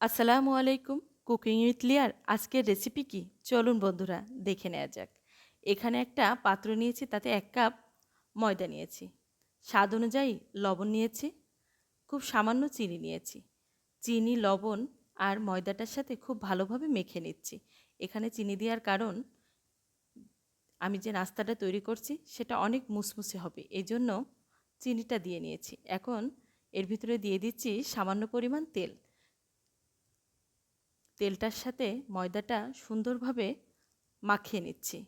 আসসালামু আলাইকুম, cooking with লিয়ার। আজকের রেসিপি কি? চলুন বন্ধুরা, দেখে নেওয়া যাক। এখানে একটা পাত্র নিয়েছি, তাতে এক কাপ ময়দা নিয়েছি। স্বাদ অনুযায়ী লবণ নিয়েছি, খুব সামান্য চিনি নিয়েছি। চিনি, লবণ আর ময়দাটার সাথে খুব ভালোভাবে মেখে নিচ্ছি। এখানে চিনি দেওয়ার কারণ, আমি যে নাস্তাটা তৈরি করছি, সেটা অনেক মুসমুসে হবে। এই জন্য চিনিটা দিয়ে নিয়েছি। এখন এর ভিতরে দিয়ে দিচ্ছি সামান্য পরিমাণ তেল। তেলটার সাথে ময়দাটা সুন্দরভাবে মাখিয়ে নিচ্ছি।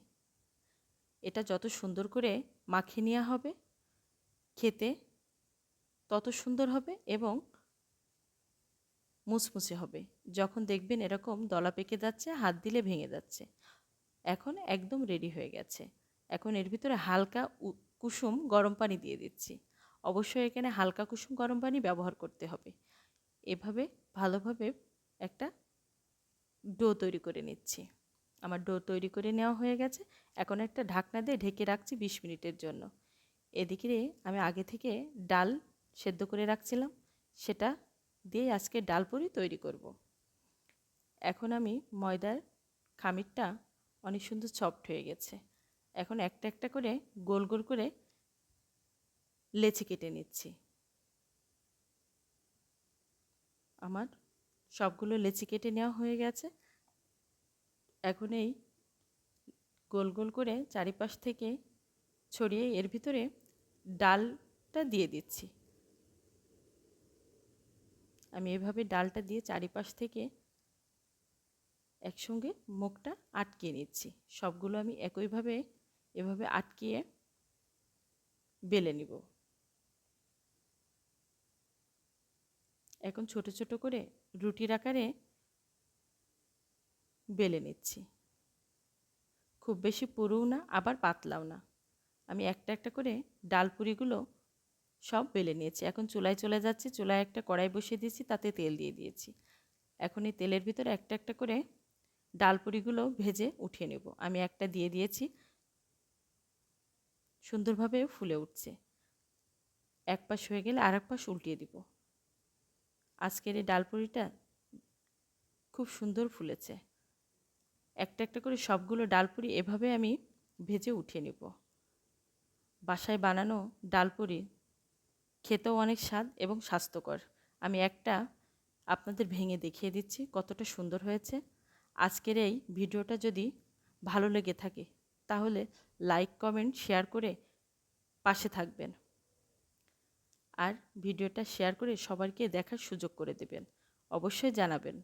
এটা যত সুন্দর করে মাখিয়ে নেওয়া হবে, খেতে তত সুন্দর হবে এবং মুসমুসে হবে। যখন দেখবেন এরকম দলা পেকে যাচ্ছে, হাত দিলে ভেঙে যাচ্ছে। এখন একদম রেডি হয়ে গেছে। এখন এর ভিতরে হালকা কুসুম গরম পানি দিয়ে দিচ্ছি। অবশ্যই এখানে হালকা কুসুম গরম পানি ব্যবহার করতে হবে। এভাবে ভালোভাবে একটা ডো তৈরি করে নিচ্ছি। আমার ডো তৈরি করে নেওয়া হয়ে গেছে। এখন একটা ঢাকনা দিয়ে ঢেকে রাখছি বিশ মিনিটের জন্য। এদিকে আমি আগে থেকে ডাল সেদ্ধ করে রাখছিলাম। সেটা দিয়ে আজকে ডাল পুরি তৈরি করব। এখন আমি ময়দার খামিরটা অনেক সুন্দর সফট হয়ে গেছে। এখন একটা একটা করে গোল গোল করে লেচি কেটে নিচ্ছি। আমার সবগুলো লেচি কেটে নেওয়া হয়ে গেছে। এখন এই গোল গোল করে চারিপাশ থেকে ছড়িয়ে এর ভিতরে ডালটা দিয়ে দিচ্ছি। আমি এভাবে ডালটা দিয়ে চারিপাশ থেকে একসঙ্গে মুখটা আটকিয়ে নিচ্ছি। সবগুলো আমি একইভাবে, এভাবে আটকিয়ে বেলে নিব। এখন ছোট ছোট করে রুটির আকারে বেলে নিচ্ছি। খুব বেশি পুরুও না, আবার পাতলাও না। আমি একটা একটা করে ডাল পুরিগুলো সব বেলে নিয়েছি। এখন চুলায় চলে যাচ্ছি, চুলায় একটা কড়াই বসিয়ে দিয়েছি, তাতে তেল দিয়ে দিয়েছি। এখন এই তেলের ভিতরে একটা একটা করে ডাল পুরিগুলো ভেজে উঠিয়ে নেব। আমি একটা দিয়ে দিয়েছি, সুন্দরভাবে ফুলে উঠছে। এক পাশ হয়ে গেলে আর এক পাশ উল্টিয়ে দিব। আজকের এই ডালপুরিটা খুব সুন্দর ফুলেছে। একটা একটা করে সবগুলো ডালপুরি এভাবে আমি ভেজে উঠিয়ে নেব। বাসায় বানানো ডালপুরি খেতেও অনেক স্বাদ এবং স্বাস্থ্যকর। আমি একটা আপনাদের ভেঙে দেখিয়ে দিচ্ছি কতটা সুন্দর হয়েছে। আজকের এই ভিডিওটা যদি ভালো লেগে থাকে, তাহলে লাইক কমেন্ট শেয়ার করে পাশে থাকবেন। আর ভিডিওটা শেয়ার করে সবাইকে দেখার সুযোগ করে দেবেন। অবশ্যই জানাবেন।